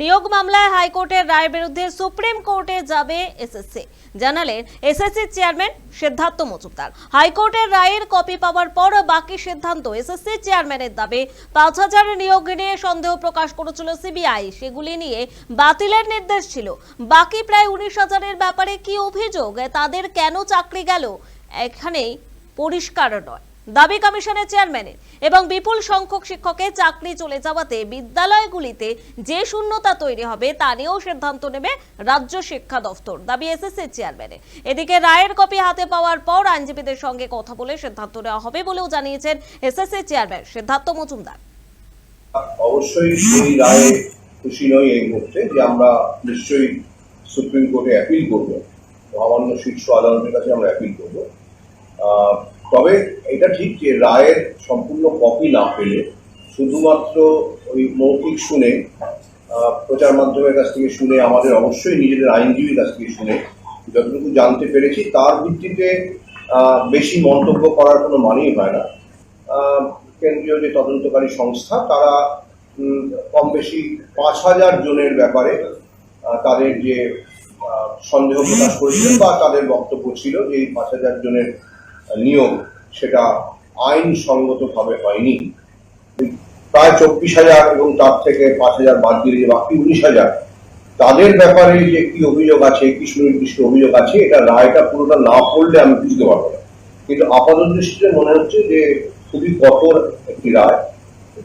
নিয়োগ মামলায় হাইকোর্টের রায়ের বিরুদ্ধে সুপ্রিম কোর্টে যাবে এসএসসি। জানালেন এসএসসি চেয়ারম্যান সিদ্ধার্থ মজুমদার। হাইকোর্টের রায়ের কপি পাওয়ার পর বাকি সিদ্ধান্ত এসএসসি চেয়ারম্যানের দাবি। পাঁচ হাজার নিয়োগ নিয়ে সন্দেহ প্রকাশ করেছিল সিবিআই। সেগুলি নিয়ে বাতিলের নির্দেশ ছিল। বাকি প্রায় উনিশ হাজারের ব্যাপারে কি অভিযোগ? তাদের কেন চাকরি গেল? এখানেই পরিষ্কার নয়। দাবি কমিশনের চেয়ারম্যানের এবং বিপুল সংখ্যক শিক্ষকের চাকরি চলে যাওয়াতে বিদ্যালয়গুলিতে যে শূন্যতা তৈরি হবে তা নিয়েও সিদ্ধান্ত নেবে রাজ্য শিক্ষা দফতর, দাবি এসএসসি চেয়ারম্যানের। এদিকে রায়ের কপি হাতে পাওয়ার পর আইনজীবীদের সঙ্গে কথা বলে সিদ্ধান্ত নেওয়া হবে বলেও জানিয়েছেন এসএসসি চেয়ারম্যান সিদ্ধার্থ মজুমদার। অবশ্যই এই রায়ে খুশি নই এই মুহূর্তে যে আমরা নিশ্চয়ই সুপ্রিম কোর্টে অ্যাপিল মহামান্য শীর্ষ আদালতের কাছে আমরা অ্যাপিল তবে এটা ঠিক যে রায়ের সম্পূর্ণ কপি না পেলে শুধুমাত্র ওই মৌখিক শুনে প্রচার মাধ্যমের কাছ থেকে শুনে, আমাদের অবশ্যই নিজেদের আইনজীবীর কাছ থেকে শুনে যতটুকু জানতে পেরেছি, তার ভিত্তিতে বেশি মন্তব্য করার কোনো মানেই হয় না। কেন্দ্রীয় যে তদন্তকারী সংস্থা, তারা কম বেশি পাঁচ হাজার জনের ব্যাপারে তাদের যে সন্দেহ প্রকাশ করেছিলেন বা তাদের বক্তব্য ছিল যে এই পাঁচ হাজার জনের নিয়োগ সেটা আইনসঙ্গতভাবে হয়নি। প্রায় চব্বিশ হাজার এবং তার থেকে পাঁচ হাজার বাদ দিলে যে বাকি উনিশ হাজার, তাদের ব্যাপারে যে কি অভিযোগ আছে, কি সুনির্দিষ্ট অভিযোগ আছে, এটা রায়টা পুরোটা না পড়লে আমি বুঝতে পারব না। কিন্তু আপাত দৃষ্টিতে মনে হচ্ছে যে খুবই কঠোর একটি রায়,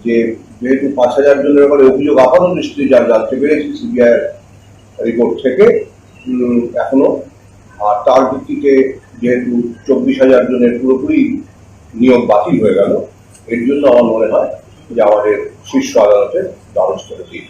যে যেহেতু পাঁচ হাজার জনের ব্যাপারে অভিযোগ আপাত দৃষ্টিতে যা জানতে পেরেছি সিবিআই রিপোর্ট থেকে এখনও, আর তার ভিত্তিতে যেহেতু চব্বিশ হাজার জনের পুরোপুরি নিয়োগ বাতিল হয়ে গেল, এর জন্য আমার মনে হয় যে আমাদের শীর্ষ আদালতের দ্বারস্থ হতেই।